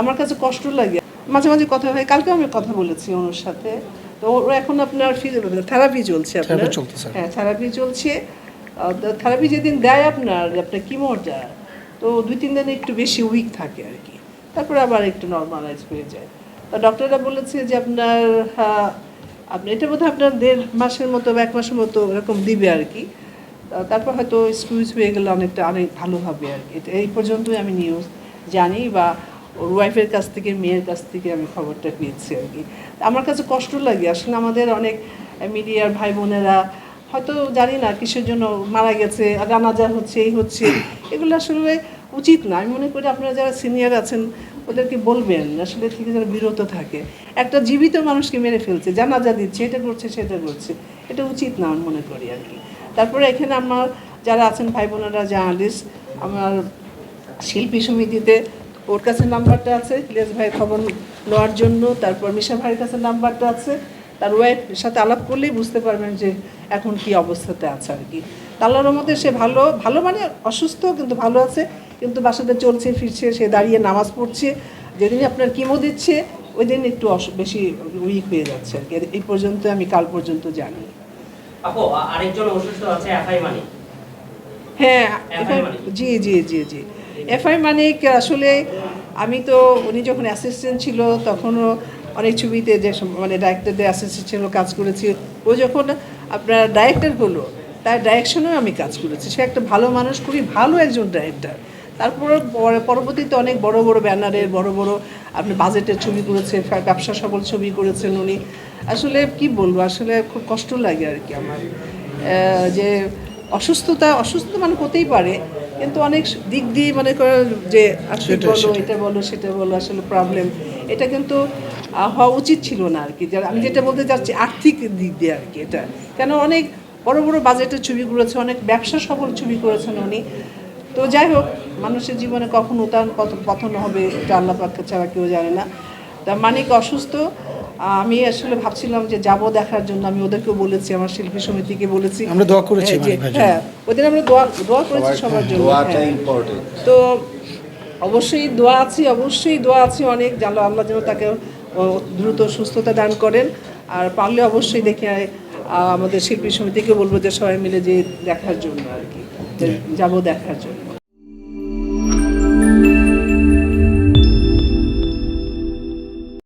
আমার কাছে কষ্ট লাগে। মাঝে মাঝে কথা হয় কালকেও আমি কথা বলেছি ওর সাথে। তো ও এখন আপনার থেরাপি চলছে আপনার। হ্যাঁ থেরাপি চলছে। থেরাপি যেদিন দেয় আপনার আপনার কিমোটা তো দুই তিন দিন একটু বেশি উইক থাকে আর কি। তারপরে আবার একটু নর্মালাইজ হয়ে যায়। তো ডক্টররা বলেছে যে আপনার আপনি এটা বোধহয় আপনার দেড় মাসের মতো বা এক মাসের মতো এরকম দিবে আর কি। তারপর হয়তো স্কুইজ হয়ে গেলে অনেকটা অনেক ভালো হবে আর কি। এই পর্যন্তই আমি নিউজ জানি বা ওর ওয়াইফের কাছ থেকে, মেয়ের কাছ থেকে আমি খবরটা পেয়েছি আর কি। আমার কাছে কষ্ট লাগে, আসলে আমাদের অনেক মিডিয়ার ভাই বোনেরা হয়তো জানি না কিসের জন্য মারা গেছে জানাজা হচ্ছে, এই হচ্ছে, এগুলো আসলে উচিত না। আমি মনে করি আপনারা যারা সিনিয়র আছেন, ওদেরকে বলবেন, আসলে থেকে যারা বিরত থাকে। একটা জীবিত মানুষকে মেরে ফেলছে, জানাজা দিচ্ছে, এটা করছে, সেটা করছে, এটা উচিত না আমি মনে করি আর কি। তারপরে এখানে আমার যারা আছেন ভাই বোনেরা জার্নালিস্ট, আমার শিল্পী সমিতিতে ওর কাছে নাম্বারটা আছে ইলিয়াস ভাইয়ের খবর নেওয়ার জন্য। তারপর মিশা ভাইয়ের কাছে নাম্বারটা আছে। তার ওয়াইফের সাথে আলাপ করলেই বুঝতে পারবেন যে এখন কি অবস্থাতে আছে আর কি। আল্লাহর মধ্যে সে ভালো ভালো মানে অসুস্থ কিন্তু ভালো আছে। কিন্তু বাসাতে চলছে ফিরছে সে দাঁড়িয়ে নামাজ পড়ছে। যেদিনই আপনার কিমো দিচ্ছে ওই দিন একটু বেশি উইক হয়ে যাচ্ছে আর কি। এই পর্যন্ত আমি কাল পর্যন্ত জানি। আরেকজন অসুস্থ আছে এফআই হ্যাঁ। জি জি জি জি। এফআই মানিক আসলে আমি তো উনি যখন অ্যাসিস্ট্যান্ট ছিল, তখনও অনেক ছবিতে যে মানে ডাইরেক্টরদের অ্যাসিস্ট্যান্ট ছিল, কাজ করেছি। ও যখন আপনার ডাইরেক্টর হলো, তার ডাইরেকশনেও আমি কাজ করেছি। সে একটা ভালো মানুষ, খুবই ভালো একজন ডাইরেক্টর তারপর পরে- পরবর্তীতে অনেক বড় বড় ব্যানারের, বড় বড় আপনি বাজেটের ছবি করেছে ব্যবসা সফল ছবি করেছেন উনি। আসলে কি বলব, আসলে খুব কষ্ট লাগে আর কি আমার। যে অসুস্থতা, অসুস্থ মানে হতেই পারে কিন্তু অনেক দিক দিয়ে মনে করো যে সেটাই, বলো এটা বলো সেটা বলো আসলে প্রবলেম এটা কিন্তু হওয়া উচিত ছিল না আর কি। আমি যেটা বলতে চাচ্ছি আর্থিক দিক দিয়ে আর কি এটা। কেন অনেক বড় বড় বাজেটের ছবি করেছে অনেক ব্যবসা সফল ছবি করেছেন উনি। তো যাই হোক মানুষের জীবনে কখন উত্থান পত- পতন হবে এটা আল্লাহ পাককে ছাড়া কেউ জানে না। তা মানিক অসুস্থ আমি আসলে ভাবছিলাম যে যাব দেখার জন্য আমি ওদেরকেও বলেছি আমার শিল্পী সমিতিকে বলেছি। আমরা দোয়া করেছি হ্যাঁ, হ্যাঁ ওদের আমরা দোয়া দোয়া করেছি সবার জন্য দোয়াটা হ্যাঁ। ইম্পর্টেন্ট তো অবশ্যই দোয়া আছে অবশ্যই দোয়া আছে অনেক জানলো আল্লাহ যেন তাকে দ্রুত সুস্থতা দান করেন। আর পারলে অবশ্যই দেখে আমাদের শিল্পী সমিতিকে বলব যে সবাই মিলে যে দেখার জন্য আর কি যাব দেখার জন্য।